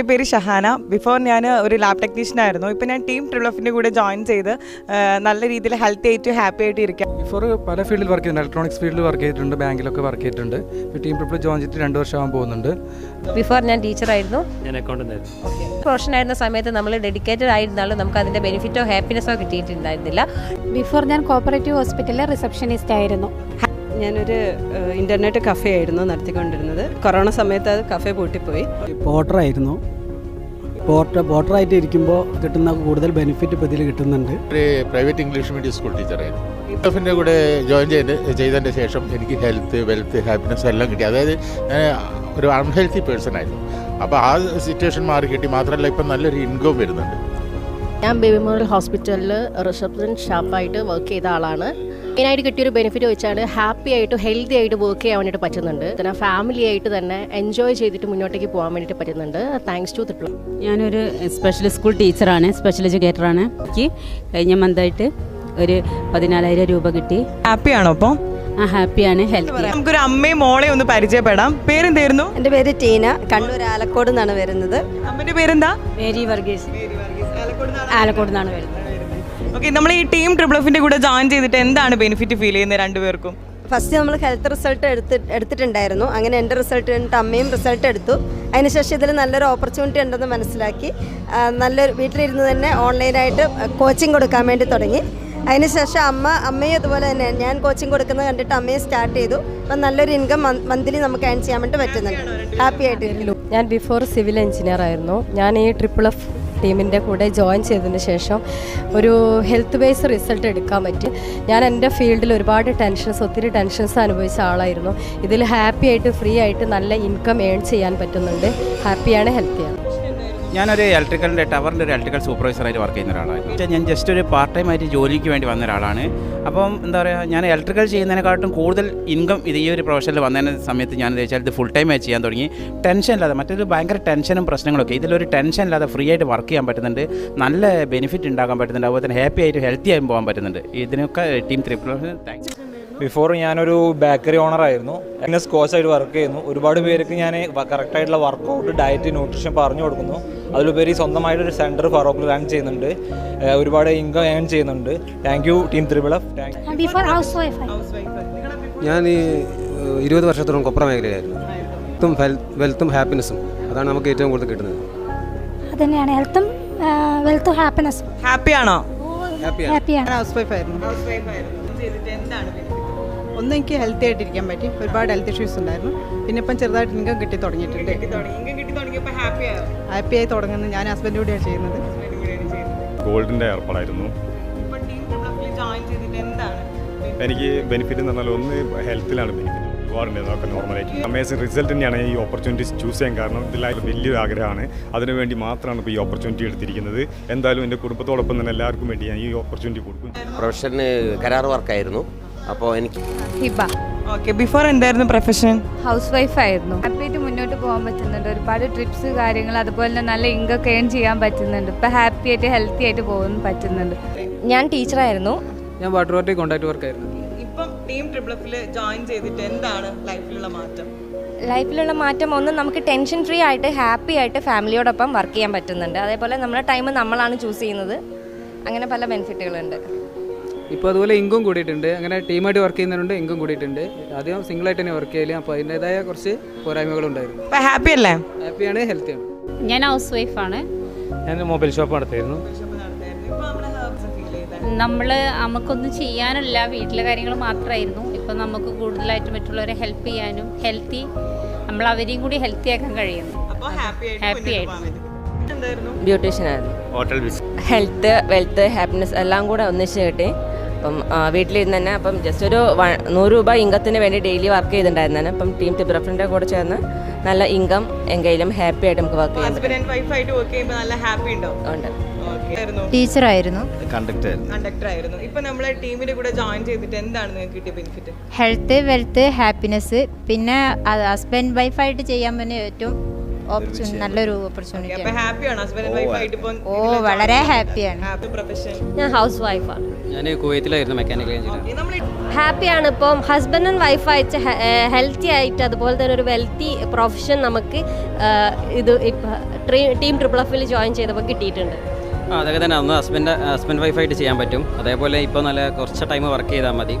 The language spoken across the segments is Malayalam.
എന്റെ പേര് ഷഹാന. ബിഫോർ ഞാൻ ഒരു ലാബ് ടെക്നീഷ്യൻ ആയിരുന്നു. ഇപ്പം ഞാൻ ടീം ട്രിബ്ലഫിന്റെ കൂടെ ജോയിൻ ചെയ്ത് നല്ല രീതിയിൽ ഹെൽത്തി ആയിട്ട് ഹാപ്പി ആയിട്ട് ഇരിക്കാം. ബിഫോർ പല ഫീൽഡിൽ വർക്ക് ചെയ്തിട്ടുണ്ട്. ഇലക്ട്രോണിക്സ് ഫീൽഡിൽ വർക്ക് ചെയ്തിട്ടുണ്ട്. ബാങ്കിലൊക്കെ വർക്ക് ചെയ്തിട്ടുണ്ട്. ഇപ്പോൾ ടീം ട്രിപ്പിൾ ജോയിൻ ചെയ്തിട്ട് രണ്ട് വർഷമാകാൻ പോകുന്നുണ്ട്. ബിഫോർ ഞാൻ ടീച്ചറായിരുന്നു ഞാൻ അക്കൗണ്ടന്റ് ആയിരുന്നു. പ്രൊഫഷൻ ആയിരുന്ന സമയത്ത് നമ്മൾ ഡെഡിക്കേറ്റഡ് ആയിരുന്നാലും നമുക്ക് അതിന്റെ ബെനിഫിറ്റോ ഹാപ്പിനെസ്സോ കിട്ടിയിട്ടുണ്ടായിരുന്നില്ല. ബിഫോർ ഞാൻ കോപ്പറേറ്റീവ് ഹോസ്പിറ്റലിലെ റിസപ്ഷനിസ്റ്റ് ആയിരുന്നു. ഞാനൊരു ഇന്റർനെറ്റ് ഇന്റർനെറ്റ് കഫേ ആയിരുന്നു നടത്തിക്കൊണ്ടിരുന്നത്. കൊറോണ സമയത്ത് അത് കഫേ പൂട്ടിപ്പോയി. പോട്ടറായിരുന്നു പോർട്ടർ പോർട്ടറായിട്ട് ഇരിക്കുമ്പോൾ കിട്ടുന്ന കൂടുതൽ ബെനിഫിറ്റ് ഇപ്പോൾ ഇതിൽ കിട്ടുന്നുണ്ട്. ഒരു പ്രൈവറ്റ് ഇംഗ്ലീഷ് മീഡിയം സ്കൂൾ ടീച്ചറായിരുന്നു എഫിന്റെ കൂടെ ജോയിൻ ചെയ്ത് ചെയ്തതിന്റെ ശേഷം എനിക്ക് ഹെൽത്ത് വെൽത്ത് ഹാപ്പിനെസ് എല്ലാം കിട്ടി. അതായത് ഞാൻ ഒരു അൺഹെൽത്തി പേഴ്സൺ ആയിരുന്നു. അപ്പോൾ ആ സിറ്റുവേഷൻ മാറി കിട്ടി. മാത്രമല്ല ഇപ്പം നല്ലൊരു ഇൻകം വരുന്നുണ്ട്. ഞാൻ ബേബി മെമ്മോറിയൽ ഹോസ്പിറ്റലിൽ റിസപ്ഷൻ സ്റ്റാഫായിട്ട് വർക്ക് ചെയ്ത ആളാണ്. മെയിനായിട്ട് കിട്ടിയൊരു ബെനിഫിറ്റ് വെച്ചാൽ ഹാപ്പി ആയിട്ട് ഹെൽത്തി ആയിട്ട് വർക്ക് ചെയ്യാൻ വേണ്ടിയിട്ട് പറ്റുന്നുണ്ട്. പിന്നെ ഫാമിലി ആയിട്ട് തന്നെ എൻജോയ് ചെയ്തിട്ട് മുന്നോട്ടേക്ക് പോകാൻ വേണ്ടിയിട്ട് പറ്റുന്നുണ്ട്. താങ്ക്സ് ടു ത്രിപ്ല ഞാനൊരു സ്പെഷ്യൽ സ്കൂൾ ടീച്ചറാണ് സ്പെഷ്യൽ എഡ്യൂക്കേറ്ററാണ് എനിക്ക് കഴിഞ്ഞ മന്തായിട്ട് ഒരു പതിനാലായിരം രൂപ കിട്ടി. ഹാപ്പിയാണോ അപ്പോൾ ആ ഹാപ്പിയാണ് ഹെൽത്തി നമുക്കൊരു അമ്മയും മോളെ ഒന്ന് പരിചയപ്പെടാം. പേരെന്തായിരുന്നു? എന്റെ പേര് ടീന. കണ്ണൂർ ആലക്കോട് നിന്നാണ് വരുന്നത്. അമ്മന്റെ പേരെന്താ? മേരി വർഗീസ്. ആലക്കോട് നിന്നാണ് വരുന്നത്. ഓക്കെ നമ്മൾ ഈ ടീം ട്രിപ്പിൾ എഫിന്റെ കൂടെ ജോയിൻ ചെയ്തിട്ട് എന്താണ് ബെനിഫിറ്റ് ഫീൽ ചെയ്യുന്നത് രണ്ടുപേർക്കും? ഫസ്റ്റ് നമ്മൾ ഹെൽത്ത് റിസൾട്ട് എടുത്ത് എടുത്തിട്ടുണ്ടായിരുന്നു. അങ്ങനെ എന്റെ റിസൾട്ട് കഴിഞ്ഞിട്ട് അമ്മയും റിസൾട്ട് എടുത്തു. അതിനുശേഷം ഇതിൽ നല്ലൊരു ഓപ്പർച്യൂണിറ്റി ഉണ്ടെന്ന് മനസ്സിലാക്കി. നല്ലൊരു വീട്ടിലിരുന്ന് തന്നെ ഓൺലൈനായിട്ട് കോച്ചിങ് കൊടുക്കാൻ വേണ്ടി തുടങ്ങി. അതിനുശേഷം അമ്മ അമ്മയും അതുപോലെ തന്നെ ഞാൻ കോച്ചിങ് കൊടുക്കുന്നത് കണ്ടിട്ട് അമ്മയെ സ്റ്റാർട്ട് ചെയ്തു. അപ്പം നല്ലൊരു ഇൻകം മന്ത്ലി നമുക്ക് ഏൺ ചെയ്യാൻ വേണ്ടി പറ്റുന്നുണ്ട്. ഹാപ്പി ആയിട്ട് ഞാൻ ബിഫോർ സിവിൽ എഞ്ചിനീയർ ആയിരുന്നു. ഞാൻ ഈ ട്രിപ്പിൾ എഫ് ടീമിന്റെ കൂടെ ജോയിൻ ചെയ്തതിന് ശേഷം ഒരു ഹെൽത്ത് ബേസ് റിസൾട്ട് എടുക്കാൻ പറ്റി. ഞാൻ എന്റെ ഫീൽഡിൽ ഒരുപാട് ടെൻഷൻസ് ഒത്തിരി ടെൻഷൻസ് അനുഭവിച്ച ആളായിരുന്നു. ഇതിൽ ഹാപ്പി ആയിട്ട് ഫ്രീ ആയിട്ട് നല്ല ഇൻകം ഏൺ ചെയ്യാൻ പറ്റുന്നുണ്ട്. ഹാപ്പിയാണ് ഹെൽത്തിയാണ്. ഞാനൊരു ഇലക്ട്രിക്കലിന്റെ ടവറിന്റെ ഒരു ഇലക്ട്രിക്കൽ സൂപ്പർവൈസറായിട്ട് വർക്ക് ചെയ്യുന്ന പക്ഷേ ഞാൻ ജസ്റ്റ് ഒരു പാർട്ട് ടൈം ആയിട്ട് ജോലിക്ക് വേണ്ടി വന്ന ഒരാളാണ്. അപ്പം എന്താ പറയുക ഞാൻ ഇലക്ട്രിക്കൽ ചെയ്യുന്നതിനെക്കാട്ടും കൂടുതൽ ഇൻകം ഇത് ഈ ഒരു പ്രൊഫഷനിൽ വന്നതിന് സമയത്ത് ഞാൻ വെച്ചാൽ ഇത് ഫുൾ ടൈം ആയി ചെയ്യാൻ തുടങ്ങി. ടെൻഷൻ ഇല്ലാതെ മറ്റൊരു ഭയങ്കര ടെൻഷനും പ്രശ്നങ്ങളൊക്കെ ഇതിലൊരു ടെൻഷൻ ഇല്ലാതെ ഫ്രീ ആയിട്ട് വർക്ക് ചെയ്യാൻ പറ്റുന്നുണ്ട്. നല്ല ബെനിഫിറ്റ് ഉണ്ടാക്കാൻ പറ്റുന്നുണ്ട്. അതുപോലെ തന്നെ ഹാപ്പി ആയിട്ട് ഹെൽത്തി ആയി പോകാൻ പറ്റുന്നുണ്ട്. ഇതിനൊക്കെ ടീം ത്രിപ്പിൾ താങ്ക്സ് ബിഫോർ ഞാനൊരു ബേക്കറി ഓണറായിരുന്നു ഫിറ്റ്നസ് സ്കോച്ചായിട്ട് വർക്ക് ചെയ്യുന്നു. ഒരുപാട് പേർക്ക് ഞാൻ കറക്റ്റായിട്ടുള്ള വർക്കൗട്ട് ഡയറ്റ് ന്യൂട്രീഷൻ പറഞ്ഞു കൊടുക്കുന്നു. അതിലുപരി സ്വന്തമായിട്ടൊരു സെന്റർ ഫറോക്കിൽ റൺ ചെയ്യുന്നുണ്ട്. ഒരുപാട് ഇൻകം ഏൺ ചെയ്യുന്നുണ്ട്. Thank you team triple F thank before house wife ഞാൻ ഈ ഇരുപത് വർഷത്തോളം കൊപ്ര മേഖലയായിരുന്നു. ഹെൽത്തും വെൽത്തും ഹാപ്പിനെസ്സും അതാണ് നമുക്ക് ഏറ്റവും കൂടുതൽ കിട്ടുന്നത്. അതന്നെയാണ് ഹെൽത്തും വെൽത്തും ഹാപ്പിനെസ്സും ഹാപ്പിയാണോ ഹാപ്പിയാണ് ഹൗസ് വൈഫ് ആയിരുന്നു. ചെയ്തിട്ട് എന്താണ് benefit? ഒന്ന് എനിക്ക് ഹെൽത്തി ആയിട്ടിരിക്കാൻ പറ്റി. ഒരുപാട് ഹെൽത്ത് ഇഷ്യൂസ് ഉണ്ടായിരുന്നു. പിന്നെ ഇപ്പം ചെറുതായിട്ട് ഇൻകം കിട്ടി തുടങ്ങിയിട്ടുണ്ട്? ഹാപ്പി ആയി? തുടങ്ങുന്നത് ഞാൻ ഹസ്ബൻഡ് കൂടിയാണ് ചെയ്യുന്നത്. ഗോൾഡിന്റെ ഏർപ്പാടായിരുന്നു. എനിക്ക് ബെനിഫിറ്റ് എന്ന് പറഞ്ഞാൽ ഒന്ന് ഹെൽത്തിലാണ് ബെനിഫിറ്റ് ഒരുപാടുണ്ട്. അതൊക്കെ നോർമലായിട്ട് അമേസിംഗ് റിസൾട്ട് തന്നെയാണ് ഈ ഓപ്പർച്യൂണിറ്റീസ് ചൂസ് ചെയ്യാൻ കാരണം ഇതിലായിട്ട് വലിയൊരു ആഗ്രഹമാണ്. അതിനുവേണ്ടി മാത്രമാണ് ഇപ്പോൾ ഈ ഓപ്പർച്യൂണിറ്റി എടുത്തിരിക്കുന്നത്. എന്തായാലും എന്റെ കുടുംബത്തോടൊപ്പം തന്നെ എല്ലാവർക്കും വേണ്ടി ഞാൻ ഈ ഓപ്പർച്യൂണിറ്റി കൊടുക്കും. പ്രൊഫഷന് കരാർ വർക്കായിരുന്നു അപ്പോൾ എനിക്ക് ഹിബ. ഓക്കെ ബിഫോർ എന്തായിരുന്നു പ്രൊഫഷൻ ഹൗസ് വൈഫ് ആയിരുന്നു. ഹാപ്പി ആയിട്ട് മുന്നോട്ട് പോകാൻ പറ്റുന്നുണ്ട്. ഒരുപാട് ട്രിപ്സ് കാര്യങ്ങൾ അതുപോലെ തന്നെ നല്ല ഇൻകം ഏൺ ചെയ്യാൻ പറ്റുന്നുണ്ട്. ഇപ്പം ഹാപ്പി ആയിട്ട് ഹെൽത്തി ആയിട്ട് പോകാൻ പറ്റുന്നുണ്ട്. ഞാൻ ടീച്ചറായിരുന്നു ഞാൻ വാട്ടർ വാട്ടി കോൺടാക്ട് വർക്കായിരുന്നു ഇപ്പം ടീം ട്രിപ്പിൾ ജോയിൻ ചെയ്തിട്ട് എന്താണ് ലൈഫിലുള്ള മാറ്റം? ലൈഫിലുള്ള മാറ്റം ഒന്ന് നമുക്ക് ടെൻഷൻ ഫ്രീ ആയിട്ട് ഹാപ്പി ആയിട്ട് ഫാമിലിയോടൊപ്പം വർക്ക് ചെയ്യാൻ പറ്റുന്നുണ്ട്. അതേപോലെ നമ്മുടെ ടൈം നമ്മളാണ് ചൂസ് ചെയ്യുന്നത്. അങ്ങനെ പല ബെനിഫിറ്റുകളുണ്ട് ഇപ്പോൾ അതുപോലെ ഇങ്കും കൂടിയിട്ടുണ്ട്. അങ്ങനെ ടീമായിട്ട് വർക്ക് ചെയ്യുന്നവരുണ്ട് ഇങ്കും കൂടിയിട്ടുണ്ട്. ആദ്യം സിംഗിളായിട്ട് തന്നെ വർക്ക് ചെയ്യൽ. അപ്പോൾ അതിന്റെതായ കുറച്ച് പോരായ്മകളുണ്ടായിരുന്നു. അപ്പോൾ ഹാപ്പി അല്ലേ? ഹാപ്പിയാണ് ഹെൽത്തിയാണ് ഞാൻ ഹൗസ് വൈഫാണ് ഞാൻ മൊബൈൽ ഷോപ്പ് നടത്തിയിരുന്നു നമ്മൾ നമുക്കൊന്നും ചെയ്യാനല്ല. വീട്ടിലെ കാര്യങ്ങൾ മാത്രമായിരുന്നു ഇപ്പം നമുക്ക് കൂടുതലായിട്ട് മറ്റുള്ളവരെ ഹെൽപ്പ് ചെയ്യാനും ഹെൽത്തി നമ്മൾ അവരെയും കൂടി ഹെൽത്തി ആക്കാൻ കഴിയുന്നു. ഹാപ്പി ആയിട്ട് ബ്യൂട്ടീഷ്യൻ ആയിരുന്നു. Hotel business health wealth happiness എല്ലാം കൂടെ ഒന്നിച്ച് കിട്ടി. അപ്പം വീട്ടിലിരുന്ന് തന്നെ അപ്പം ജസ്റ്റ് ഒരു വ- നൂറ് രൂപ ഇൻകത്തിന് വേണ്ടി ഡെയിലി വർക്ക് ചെയ്തിട്ടുണ്ടായിരുന്നാണ് അപ്പം ടീം ടിബ്രഫിന്റെ കൂടെ ചേർന്ന് നല്ല ഇൻകം എങ്കിലും ഹാപ്പി ആയിട്ട് നമുക്ക് വർക്ക് ചെയ്യാം ഹസ്ബൻഡ് വൈഫ് ആയിട്ട് വർക്ക് ചെയ്യുമ്പോൾ നല്ല ഹാപ്പി ഉണ്ടോ? പറ്റുന്നുണ്ട് ഓക്കെ ആയിരുന്നു. ടീച്ചറായിരുന്നു കണ്ടക്ടർ കണ്ടക്ടർ ആയിരുന്നു. ഇപ്പൊ നമ്മളെ ടീമിന്റെ കൂടെ ജോയിൻ ചെയ്തിട്ട് എന്താണ് നിങ്ങൾക്ക് കിട്ടിയ ബെനിഫിറ്റ് ഹെൽത്ത് വെൽത്ത് ഹാപ്പിനെസ് പിന്നെ ഹസ്ബൻഡ് വൈഫായിട്ട് ചെയ്യാൻ പറ്റുന്ന ഏറ്റവും നല്ലൊരു ഓപ്പർച്യൂണിറ്റി ഓ വളരെ ഹാപ്പിയാണ് പ്രൊഫഷൻ ഞാൻ ഹൗസ് വൈഫാണ് ഞാൻ കുവൈത്തിലായിരുന്നു മെക്കാനിക്കൽ എഞ്ചിനീയർ ഹാപ്പിയാണ് ഇപ്പം ഹസ്ബൻഡ് ആൻഡ് വൈഫ് അയച്ച ഹെൽത്തി ആയിട്ട് അതുപോലെ തന്നെ ഒരു വെൽത്തി പ്രൊഫഷൻ നമുക്ക് ഇത് ടീം ട്രിപ്പിൾ എഫിൽ ജോയിൻ ചെയ്തപ്പോൾ കിട്ടിയിട്ടുണ്ട്. ആ അതൊക്കെ തന്നെ. ഒന്ന് ഹസ്ബൻഡ് ഹസ്ബൻഡ് വൈഫായിട്ട് ചെയ്യാൻ പറ്റും. അതേപോലെ ഇപ്പോൾ നല്ല കുറച്ച് ടൈം വർക്ക് ചെയ്താൽ മതി.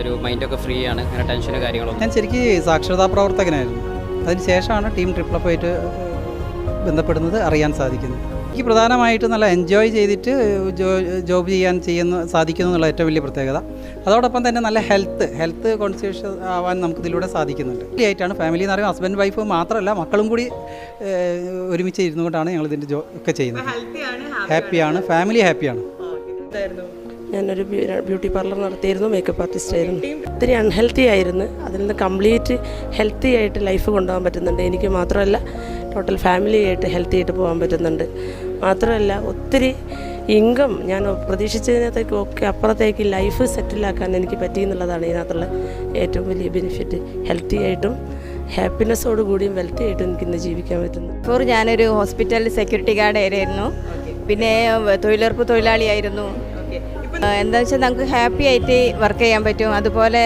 ഒരു മൈൻഡൊക്കെ ഫ്രീ ആണ്. അങ്ങനെ ടെൻഷനും കാര്യങ്ങളൊന്നും ഞാൻ ശരിക്കും സാക്ഷരതാ പ്രവർത്തകനായിരുന്നു. അതിന് ശേഷമാണ് ടീം ട്രിപ്പിളപ്പായിട്ട് ബന്ധപ്പെടുന്നത് അറിയാൻ സാധിക്കുന്നത്. എനിക്ക് പ്രധാനമായിട്ട് നല്ല എൻജോയ് ചെയ്തിട്ട് ജോ ജോബ് ചെയ്യാൻ ചെയ്യുന്ന സാധിക്കുന്നു എന്നുള്ള ഏറ്റവും വലിയ പ്രത്യേകത. അതോടൊപ്പം തന്നെ നല്ല ഹെൽത്ത് ഹെൽത്ത് കോൺഷ്യസ് ആവാൻ നമുക്കിതിലൂടെ സാധിക്കുന്നുണ്ട്. ഫാമിലി ആയിട്ടാണ് ഫാമിലി എന്ന് പറയുമ്പോൾ ഹസ്ബൻഡ് വൈഫ് മാത്രമല്ല മക്കളും കൂടി ഒരുമിച്ച് ഇരുന്നുകൊണ്ടാണ് ഞങ്ങൾ ഇതിന്റെ ജോ ഒക്കെ ചെയ്യുന്നത്. ഹാപ്പിയാണ് ഫാമിലി ഹാപ്പിയാണ് ഞാനൊരു ബ്യൂട്ടി പാർലർ നടത്തിയിരുന്നു മേക്കപ്പ് ആർട്ടിസ്റ്റ് ആയിരുന്നു. ഒത്തിരി അൺഹെൽത്തി ആയിരുന്നു. അതിൽ നിന്ന് കംപ്ലീറ്റ് ഹെൽത്തി ആയിട്ട് ലൈഫ് കൊണ്ടുപോകാൻ പറ്റുന്നുണ്ട്. എനിക്ക് മാത്രമല്ല ടോട്ടൽ ഫാമിലി ആയിട്ട് ഹെൽത്തി ആയിട്ട് പോകാൻ പറ്റുന്നുണ്ട്. മാത്രമല്ല ഒത്തിരി ഇൻകം ഞാൻ പ്രതീക്ഷിച്ചതിനകത്തേക്ക് ഒക്കെ അപ്പുറത്തേക്ക് ലൈഫ് സെറ്റിലാക്കാൻ എനിക്ക് പറ്റി എന്നുള്ളതാണ് ഇതിനകത്തുള്ള ഏറ്റവും വലിയ ബെനിഫിറ്റ് ഹെൽത്തി ആയിട്ടും ഹാപ്പിനെസ്സോട് കൂടിയും വെൽത്തി ആയിട്ടും എനിക്ക് ഇന്ന് ജീവിക്കാൻ പറ്റുന്നു. ഇപ്പോൾ ഞാനൊരു ഹോസ്പിറ്റലിൽ സെക്യൂരിറ്റി ഗാർഡ് ആയിരുന്നു. പിന്നെ തൊഴിലുറപ്പ് തൊഴിലാളിയായിരുന്നു എന്താ വെച്ചാൽ നമുക്ക് ഹാപ്പി ആയിട്ട് വർക്ക് ചെയ്യാൻ പറ്റും. അതുപോലെ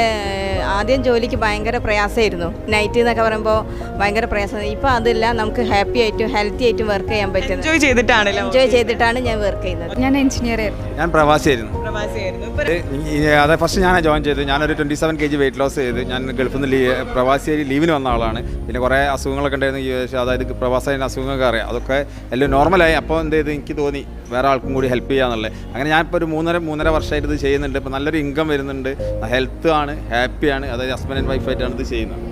ആദ്യം ജോലിക്ക് ഭയങ്കര പ്രയാസമായിരുന്നു. നൈറ്റ് എന്നൊക്കെ പറയുമ്പോൾ ഭയങ്കര പ്രയാസം. ഇപ്പോൾ അതില്ല. നമുക്ക് ഹാപ്പി ആയിട്ടും ഹെൽത്തി ആയിട്ടും വർക്ക് ചെയ്യാൻ പറ്റും എൻജോയ് ചെയ്തിട്ടാണ് എൻജോയ് ചെയ്തിട്ടാണ് ഞാൻ വർക്ക് ചെയ്യുന്നത്. ഞാൻ എഞ്ചിനീയർ ആയിരുന്നു. ഞാൻ പ്രവാസിയായിരുന്നു. അതെ ഫസ്റ്റ് ഞാൻ ജോയിൻ ചെയ്തു ഞാനൊരു twenty seven K G weight loss ചെയ്ത് ഞാൻ ഗൾഫിൽ നിന്ന് പ്രവാസി ലീവിന് വന്ന ആളാണ്. പിന്നെ കുറേ അസുഖങ്ങളൊക്കെ ഉണ്ടായിരുന്നു. അതായത് പ്രവാസിന്റെ അസുഖങ്ങളൊക്കെ അറിയാം. അതൊക്കെ എല്ലാം നോർമലായി അപ്പോൾ എന്ത് ചെയ്ത്? എനിക്ക് തോന്നി വേറെ ആൾക്കും കൂടി ഹെൽപ്പ് ചെയ്യാന്നുള്ളത്. അങ്ങനെ ഞാൻ ഇപ്പോൾ ഒരു മൂന്നര മൂന്നര വർഷമായിട്ട് ഇത് ചെയ്യുന്നുണ്ട്. ഇപ്പോൾ നല്ലൊരു ഇൻകം വരുന്നുണ്ട്. ഹെൽത്ത് ആണ്. ഹാപ്പിയാണ് അതായത് ഹസ്ബൻഡ് ആൻഡ് വൈഫായിട്ടാണ് ഇത് ചെയ്യുന്നത്.